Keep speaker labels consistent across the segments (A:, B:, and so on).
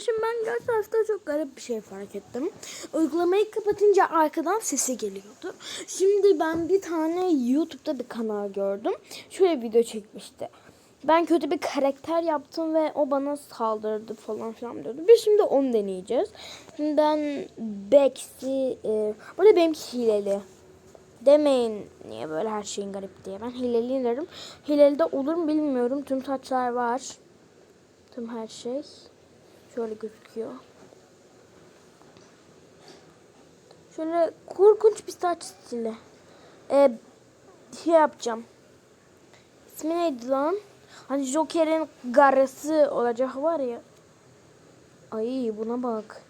A: Şimdi ben geçen hafta çok garip bir şey fark ettim. Uygulamayı kapatınca arkadan sesi geliyordu. Şimdi ben bir tane YouTube'da bir kanal gördüm. Şöyle video çekmişti. Ben kötü bir karakter yaptım ve o bana saldırdı falan filan diyordu. Biz şimdi onu deneyeceğiz. Şimdi ben Bex'i... E, burada benimki hileli. Demeyin niye böyle her şeyin garip diye. Ben hileli derim. Hileli de olur mu bilmiyorum. Tüm taçlar var. Tüm her şey. Şöyle gözüküyor. Şöyle korkunç bir saç stili. Ee, şey yapacağım. İsmi neydi lan? Hani Joker'in garası olacak var ya. Ay buna bak.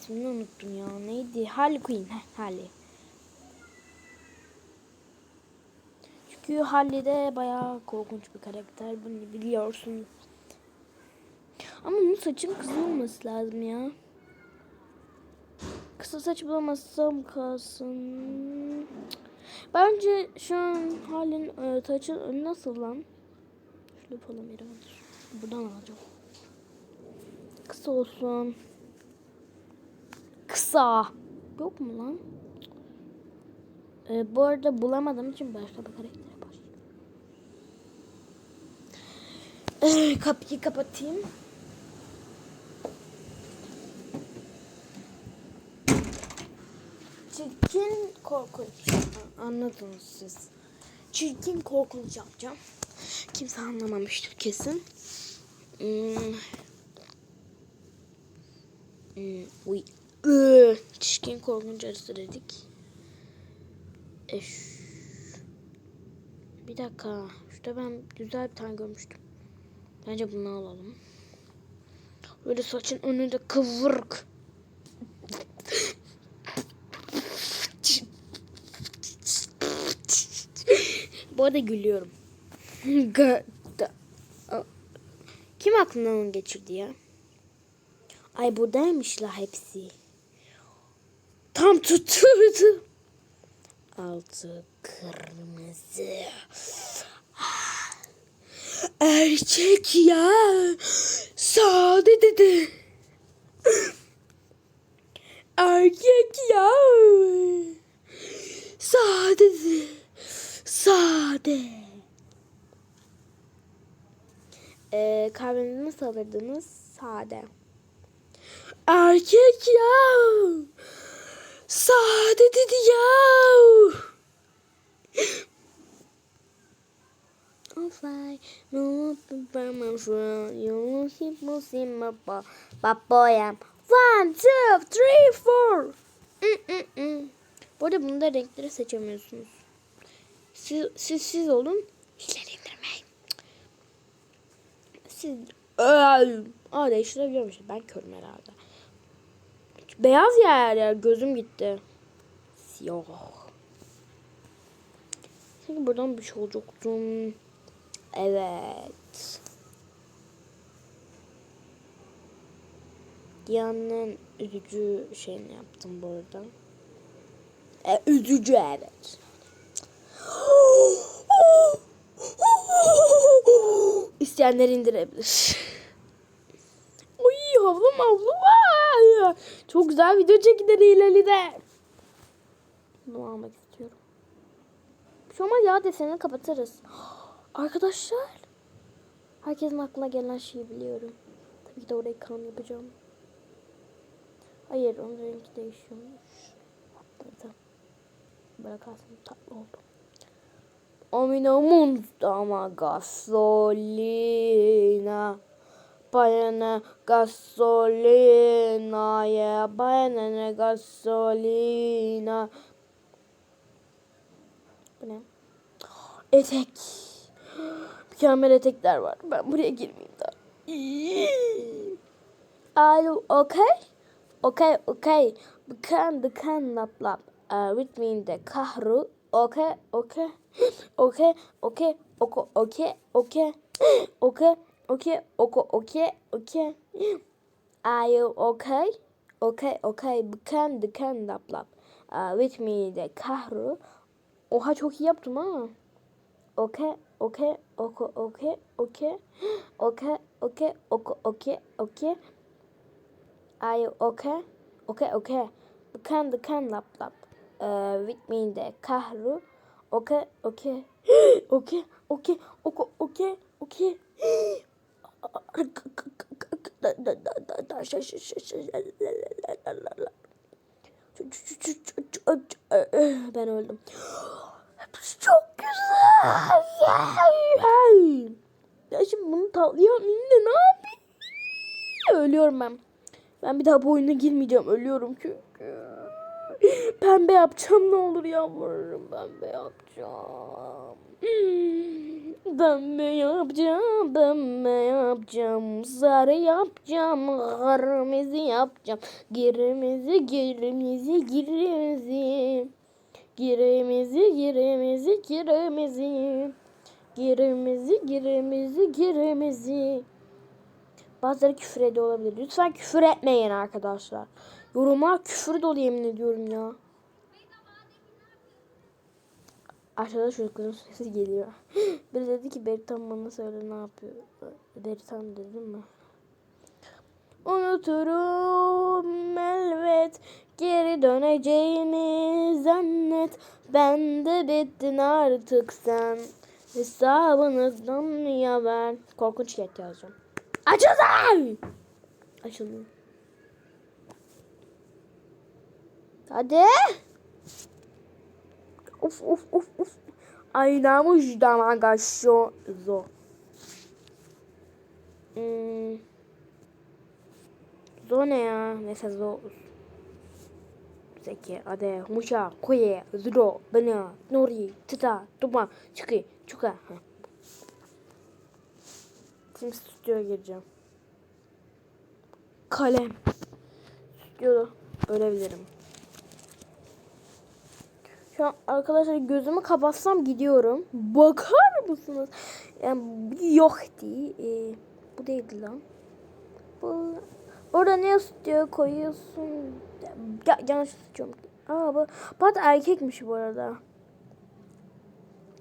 A: İsmini unuttum ya. Neydi? Harley Quinn. Harley. Çünkü Harley de bayağı korkunç bir karakter. Bunu biliyorsunuz. Ama bunun saçın kısa olması lazım ya. Kısa saç bulamazsam kalsın. Bence şu an halin e, saçın önü nasıl lan? Yapalım yere alır. Buradan alacağım. Kısa olsun. Kısa. Yok mu lan? E, bu arada bulamadığım için başka bir karaktere başlayayım. E, kapıyı kapatayım. Çirkin korkunç. Anladınız siz. Çirkin korkunç yapacağım. Kimse anlamamıştır kesin. Hmm. Hmm. Uy. Çirkin korkunç arası dedik. Bir dakika. Şurada ben güzel bir tane görmüştüm. Bence bunu alalım. Böyle saçın önünde kıvırk. Bu arada gülüyorum. Kim aklından onu geçirdi ya? Ay buradaymışlar hepsi. Tam tutturdu. Altı kırmızı. Erkek ya. Sade dedi. Erkek ya. Sade dedi. Sade. Ee, kahvenizi nasıl alırdınız? Sade. Erkek ya. Sade dedi ya. Fly, no peppermint shroud, you keep moving my bo- baboyam. One, two, three, four. Mm, mm, mm. Bu arada bunda renkleri seçemiyorsunuz. Siz, siz, siz olun. Hiçleri indirmeyin. Siz... Aa değiştirebiliyor musun? Ben körüm herhalde. Beyaz ya her yer. Gözüm gitti. Siyah. Sanki buradan bir şey olacaktım. Evet. Dünyanın üzücü şeyini yaptım bu arada. E, üzücü evet. İsteyenler indirebilir. Uy havlu mavlu. Çok güzel video çekilir hileli de. Bunu almak istiyorum. Bir şey olmaz ya deseni kapatırız. Arkadaşlar. Herkesin aklına gelen şeyi biliyorum. Tabii ki de orayı kan yapacağım. Hayır onun rengi değişiyormuş. Neyse. Bırakarsın tatlı oldu. Amina Mundama gasolina. Bayana gasolina ya bayana gasolina. Bu ne? Etek. Mükemmel etekler var. Ben buraya girmeyeyim daha. Alo, okay? Okay, okay. Bukan, bukan, lap, lap. Uh, with me in the kahru. Okay, okay. Okey, okey, oku, okey, okey, okey, okey, oku, okey, okey. Are you okay? Okay, okay, can, can, lap, lap. Uh, with me de kahru. Oha çok iyi yaptım ha. Okey, okey, oku, okey, okey, okey, okey, oku, okey, okey. Are you okay? Okay, okay. Can, can, lap, lap. Uh, with me de kahru. Okay, okay. okay, okay, okay, okay, okay. Ben öldüm. Çok güzel. Ya şimdi bunu tatlayamayayım da ne yapayım? Ölüyorum ben. Ben bir daha bu oyuna girmeyeceğim. Ölüyorum çünkü. Pembe yapacağım ne olur yalvarırım. Pembe yapacağım. Pembe yapacağım. Pembe yapacağım. Sarı yapacağım. Kırmızı yapacağım. Girimizi girimizi girimizi. Girimizi girimizi girimizi. Girimizi girimizi girimizi. Bazıları küfür ediyor olabilir. Lütfen küfür etmeyin arkadaşlar. Yorumlar küfür dolu yemin ediyorum ya. Aşağıda çocukların sesi geliyor. Biri dedi ki Beritan bana söyle ne yapıyor. Beritan dedim mi? Unuturum elbet geri döneceğini zannet. Ben de bittin artık sen. Hesabınızdan ya ben. Korkunç yet yazacağım. Açılın! Açılın. Hadi. Uf uf uf uf. Aynamış damaga şu zo. Hmm. Zo ne ya? Neyse zo. Zeki, ade, muşa, koye, zuro, bana, nori, tita, tuma, çıkı. Ha. Şimdi stüdyoya gireceğim. Kalem. Stüdyoda ölebilirim. Şu an arkadaşlar gözümü kapatsam gidiyorum. Bakar mısınız? Yani yok değil. Ee, bu değildi lan. Bu Orada ne stüdyo koyuyorsun? Ya, yanlış tutuyorum. Aa bu, arada erkekmiş bu arada.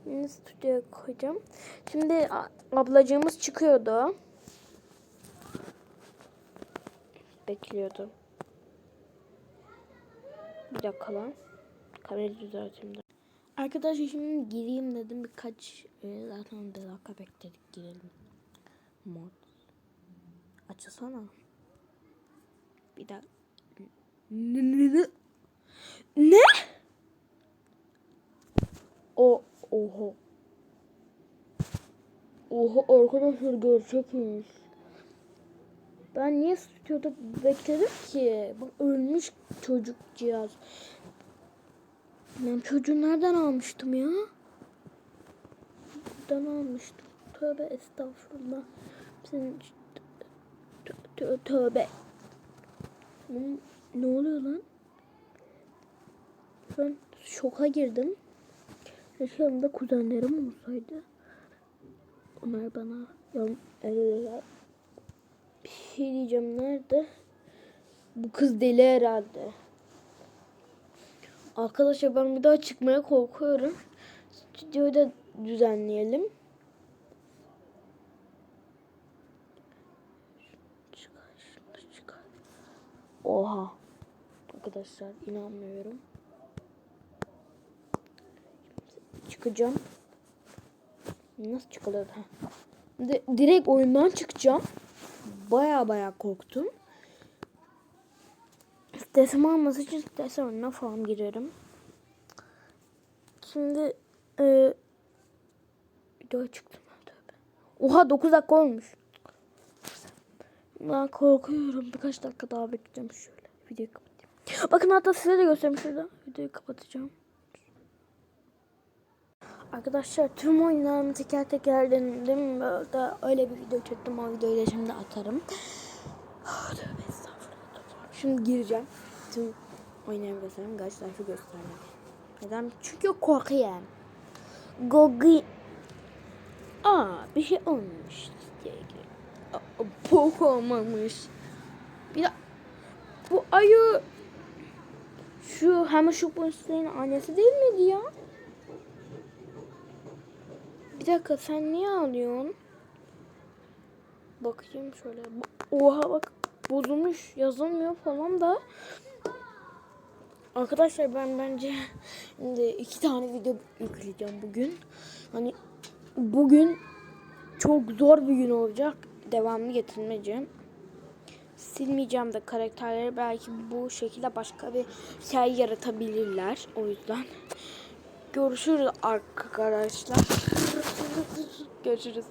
A: Yine stüdyoya koyacağım. Şimdi ablacığımız çıkıyordu. Bekliyordu. Bir dakika lan. Kamerayı düzelteyim de. Arkadaşlar şimdi gireyim dedim birkaç e, zaten dakika bekledik girelim. Mod. Açılsana. Bir dakika. Ne? O oho. Oha arkadaşlar gerçekmiş. Ben niye stüdyoda bekledim ki? Bak ölmüş çocuk cihaz. Ben çocuğu nereden almıştım ya? Buradan almıştım. Tövbe estağfurullah. Senin tö- tö- tövbe. Ne- oluyor lan? Ben şoka girdim. Yaşamda kuzenlerim olsaydı. Onlar bana bir şey diyeceğim nerede? Bu kız deli herhalde. Arkadaşlar ben bir daha çıkmaya korkuyorum. Stüdyoyu da düzenleyelim. Oha. Arkadaşlar inanmıyorum. Çıkacağım. Nasıl. Di- direkt oyundan çıkacağım. Baya baya korktum. Stresim alması için stres oyununa falan girerim. Şimdi e, videoya çıktım. Oha 9 dakika olmuş. Ben korkuyorum. Birkaç dakika daha bekleyeceğim şöyle. Videoyu kapatayım. Bakın hatta size de göstereyim şurada. Videoyu kapatacağım. Arkadaşlar tüm oyunlarımı teker teker denedim. Böyle öyle bir video çektim. O videoyu da şimdi atarım. Estağfurullah. tövbe. Şimdi gireceğim. Tüm oyunlarımı göstereyim. Kaç sayfa göstereyim. Neden? Çünkü korkuyorum. Gogi. Aa bir şey. Aa, Bok olmamış. Bir de bu ayı şu hemen şu polislerin annesi değil miydi ya? Bir dakika sen niye ağlıyorsun? Bakayım şöyle. Oha bak bozulmuş yazılmıyor falan da. Arkadaşlar ben bence şimdi iki tane video yükleyeceğim bugün. Hani bugün çok zor bir gün olacak. Devamlı getirmeyeceğim. Silmeyeceğim de karakterleri belki bu şekilde başka bir şey yaratabilirler. O yüzden görüşürüz arkadaşlar. Görüşürüz.